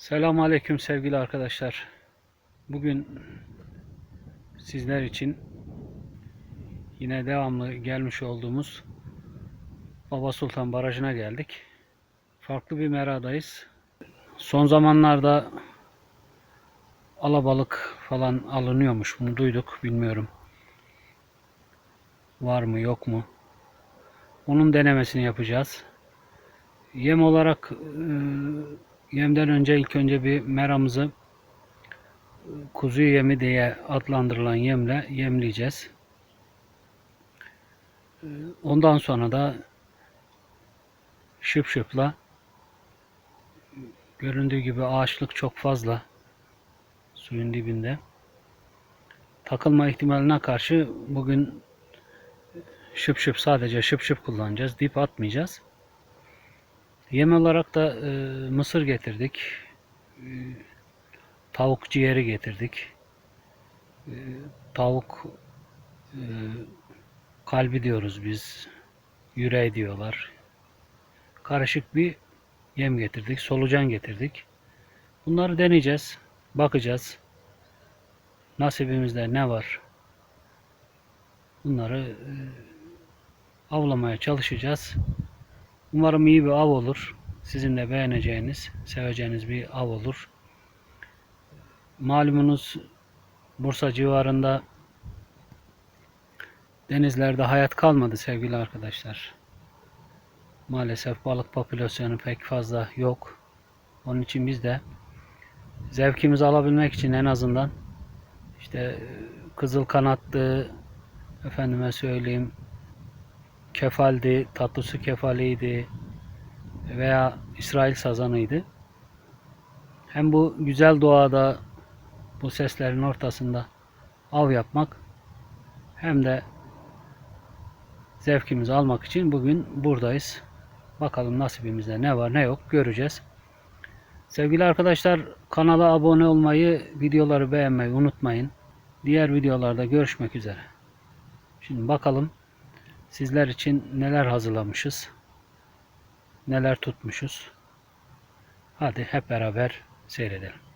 Selamun Aleyküm sevgili arkadaşlar. Bugün sizler için yine devamlı gelmiş olduğumuz Baba Sultan Barajı'na geldik. Farklı bir meradayız. Son zamanlarda alabalık falan alınıyormuş. Bunu duyduk. Bilmiyorum. Var mı yok mu? Onun denemesini yapacağız. Yem olarak e, yemden önce ilk önce bir meramızı kuzu yemi diye adlandırılan yemle yemleyeceğiz. Ondan sonra da şıp şıpla göründüğü gibi ağaçlık çok fazla suyun dibinde. Takılma ihtimaline karşı bugün şıp şıp sadece şıp şıp kullanacağız. Dip atmayacağız. Yem olarak da e, mısır getirdik. E, tavuk ciğeri getirdik. E, tavuk e, kalbi diyoruz biz. Yüreği diyorlar. Karışık bir yem getirdik. Solucan getirdik. Bunları deneyeceğiz. Bakacağız. Nasibimizde ne var? Bunları e, avlamaya çalışacağız. Umarım iyi bir av olur. Sizin de beğeneceğiniz, seveceğiniz bir av olur. Malumunuz Bursa civarında denizlerde hayat kalmadı sevgili arkadaşlar. Maalesef balık popülasyonu pek fazla yok. Onun için biz de zevkimizi alabilmek için en azından işte kızıl kanatlı efendime söyleyeyim kefaldi, tatlı su kefaliydi veya İsrail sazanıydı. Hem bu güzel doğada bu seslerin ortasında av yapmak hem de zevkimizi almak için bugün buradayız. Bakalım nasibimizde ne var ne yok göreceğiz. Sevgili arkadaşlar kanala abone olmayı, videoları beğenmeyi unutmayın. Diğer videolarda görüşmek üzere. Şimdi bakalım sizler için neler hazırlamışız. Neler tutmuşuz. Hadi hep beraber seyredelim.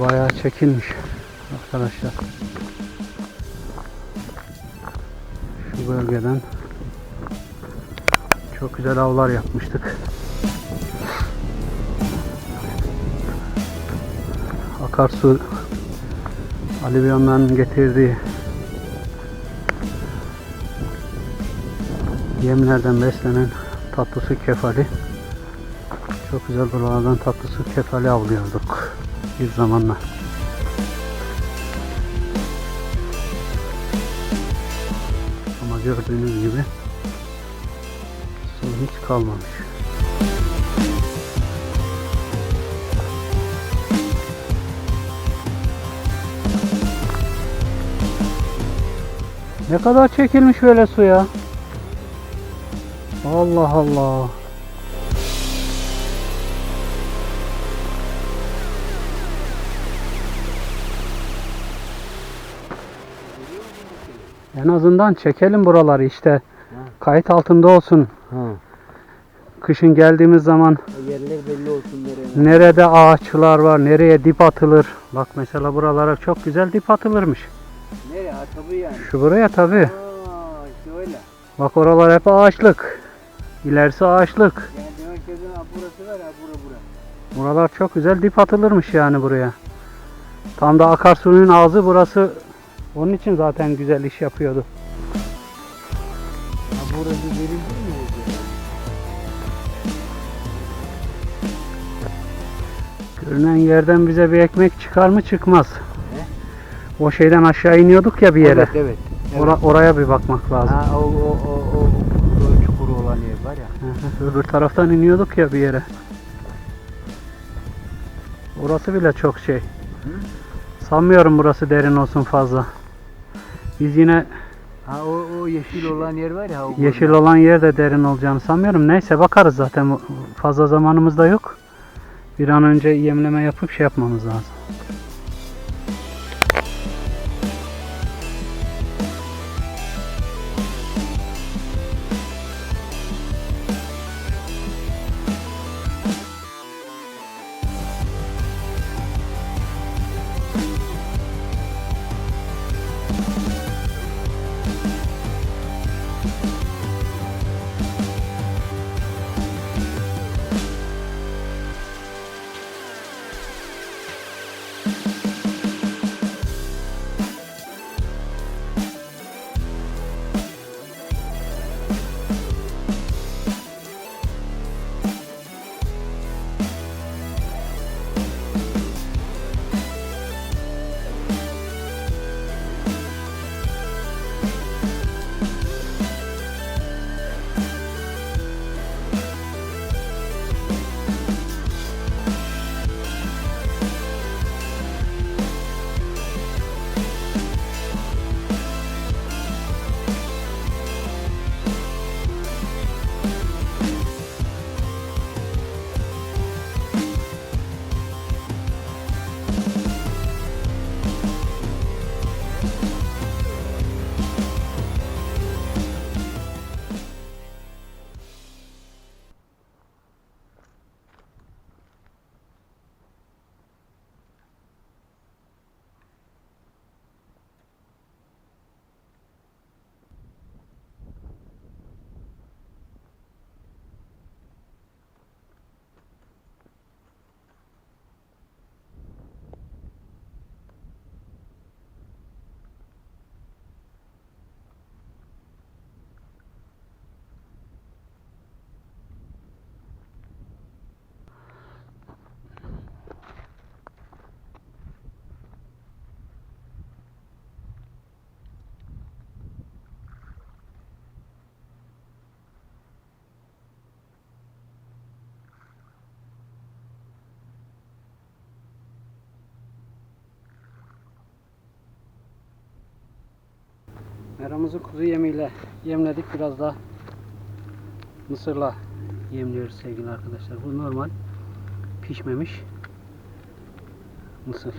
Bayağı çekilmiş arkadaşlar. Şu bölgeden çok güzel avlar yapmıştık. Akarsu Alivyonların getirdiği yemlerden beslenen tatlı su kefali çok güzel buralardan tatlı su kefali avlıyorduk bir zamanlar. Ama gördüğünüz gibi su hiç kalmamış. Ne kadar çekilmiş böyle suya. Allah Allah. En azından çekelim buraları işte. Ha. Kayıt altında olsun. Ha. Kışın geldiğimiz zaman Yerler belli olsun nereye. nerede ağaçlar var, nereye dip atılır. Bak mesela buralara çok güzel dip atılırmış. Nereye? Tabii yani. Şu buraya tabi. Aa işte öyle. Bak oralar hep ağaçlık. İlerisi ağaçlık. Yani demek ki burası var ha bura bura. Buralar çok güzel dip atılırmış yani buraya. Tam da akarsuyun ağzı burası. Onun için zaten güzel iş yapıyordu. Ha burası verildi mi oldu? Görünen yerden bize bir ekmek çıkar mı çıkmaz. O şeyden aşağı iniyorduk ya bir yere. Evet evet. Ora- oraya bir bakmak lazım. Ha o o o o, o çukuru olan yer var ya. Hı hı. Öbür taraftan iniyorduk ya bir yere. Orası bile çok şey. Sanmıyorum burası derin olsun fazla. Biz yine Ha o, o yeşil olan yer var ya. O yeşil olan yer de derin olacağını sanmıyorum. Neyse bakarız zaten. Fazla zamanımız da yok. Bir an önce yemleme yapıp şey yapmamız lazım. Meramızı kuzu yemiyle yemledik. Biraz da mısırla yemliyoruz sevgili arkadaşlar. Bu normal pişmemiş mısır.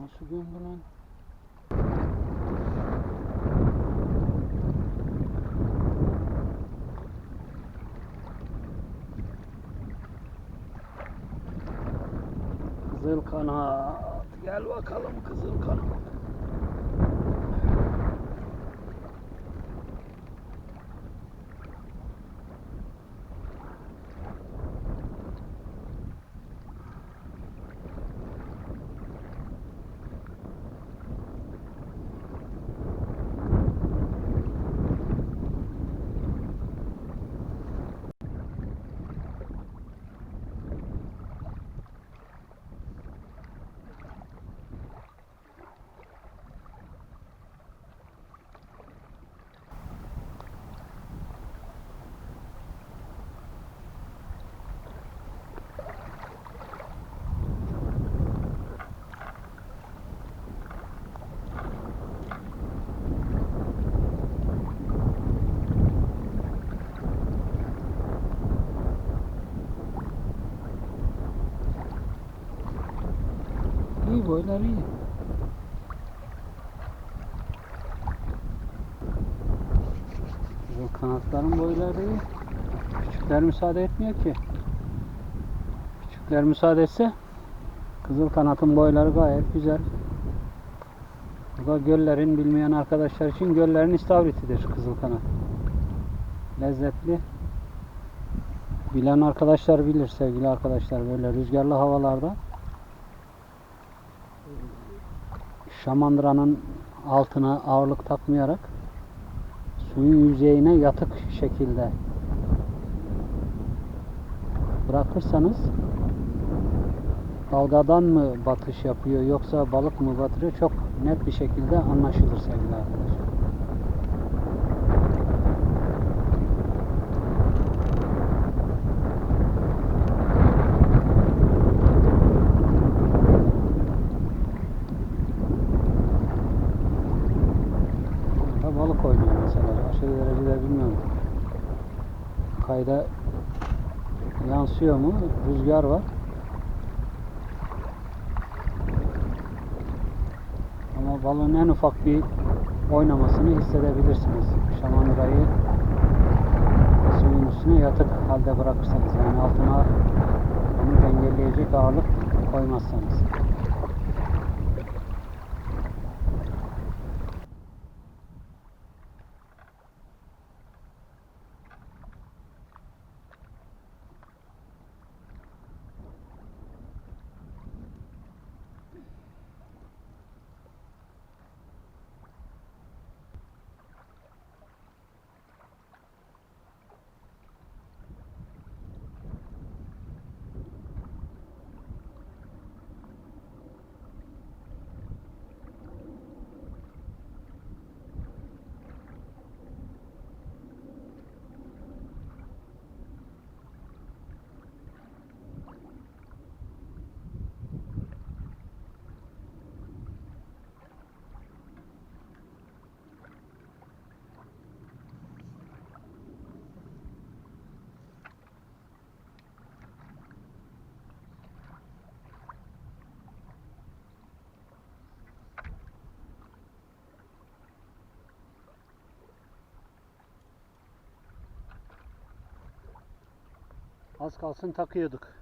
Nasıl gömdü lan? Kızıl kanat. Gel bakalım kızıl kanat. İyi boylar iyi. Kanatların boyları iyi. Küçükler müsaade etmiyor ki. Küçükler müsaade etse kızıl kanatın boyları gayet güzel. Bu da göllerin bilmeyen arkadaşlar için göllerin istavritidir kızıl kanat. Lezzetli. Bilen arkadaşlar bilir sevgili arkadaşlar böyle rüzgarlı havalarda şamandıranın altına ağırlık takmayarak suyun yüzeyine yatık şekilde bırakırsanız dalgadan mı batış yapıyor yoksa balık mı batırıyor çok net bir şekilde anlaşılır sevgili arkadaşlar. Burada balık oynuyor mesela. Aşırı derecede bilmiyorum. Kayda yansıyor mu? Rüzgar var. Ama balığın en ufak bir oynamasını hissedebilirsiniz. Şamandırayı suyun üstüne yatık halde bırakırsanız yani altına onu dengelleyecek ağırlık koymazsanız. Az kalsın takıyorduk.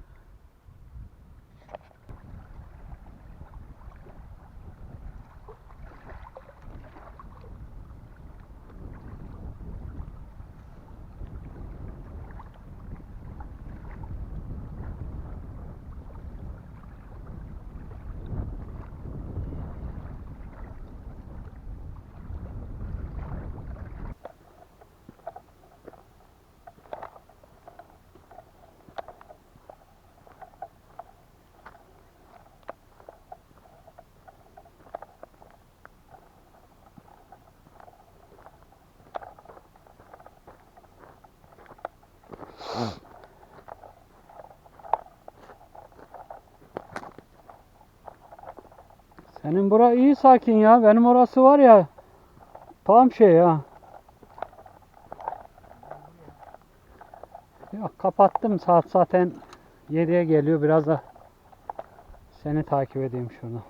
Senin bura iyi sakin ya. Benim orası var ya. Tam şey ya. Yok kapattım. Saat zaten 7'ye geliyor. Biraz da seni takip edeyim şuradan.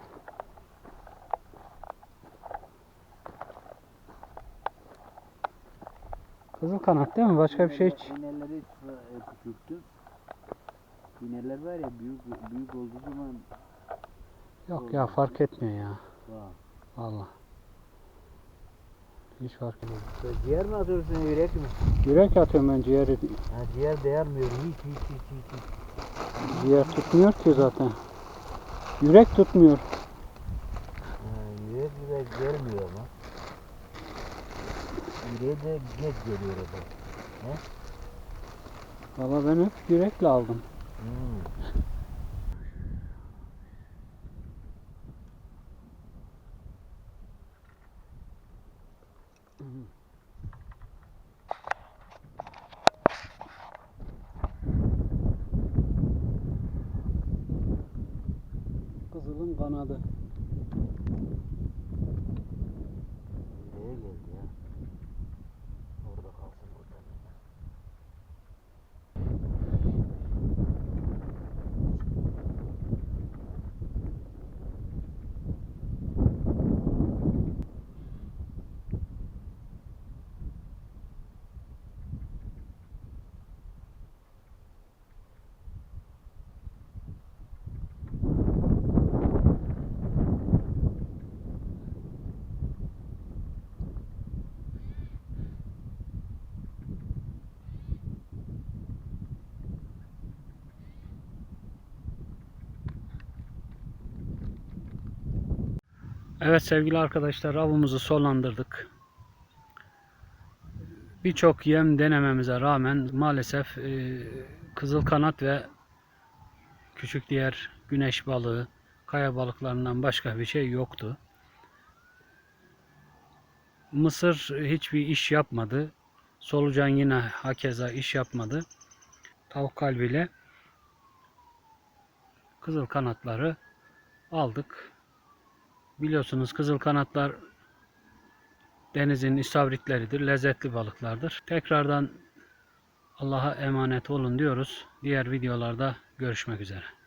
Kızıl kanat değil mi? Başka bir şey hiç. Bineleri e, küçülttü. Bineler var ya büyük büyük olduğu zaman Yok ya fark etmiyor ya. Vah. Vallahi. Hiç fark etmiyor. Ciğer mi atıyorsun yürek mi? Yürek atıyorum ben ciğeri. Ha, ciğer değermiyor hiç hiç hiç hiç. hiç. Ciğer tutmuyor ki zaten. Yürek tutmuyor. Ha, yürek yürek gelmiyor ama. Yüreğe de geç geliyor da. Valla ben hep yürekle aldım. Hmm. Kızılın kanadı. Yüreğe geldi ya. Orada kalsın burada. Evet sevgili arkadaşlar avımızı sonlandırdık. Birçok yem denememize rağmen maalesef e, kızıl kanat ve küçük diğer güneş balığı, kaya balıklarından başka bir şey yoktu. Mısır hiçbir iş yapmadı. Solucan yine hakeza iş yapmadı. Tavuk kalbiyle kızıl kanatları aldık. Biliyorsunuz kızıl kanatlar denizin istavritleridir, lezzetli balıklardır. Tekrardan Allah'a emanet olun diyoruz. Diğer videolarda görüşmek üzere.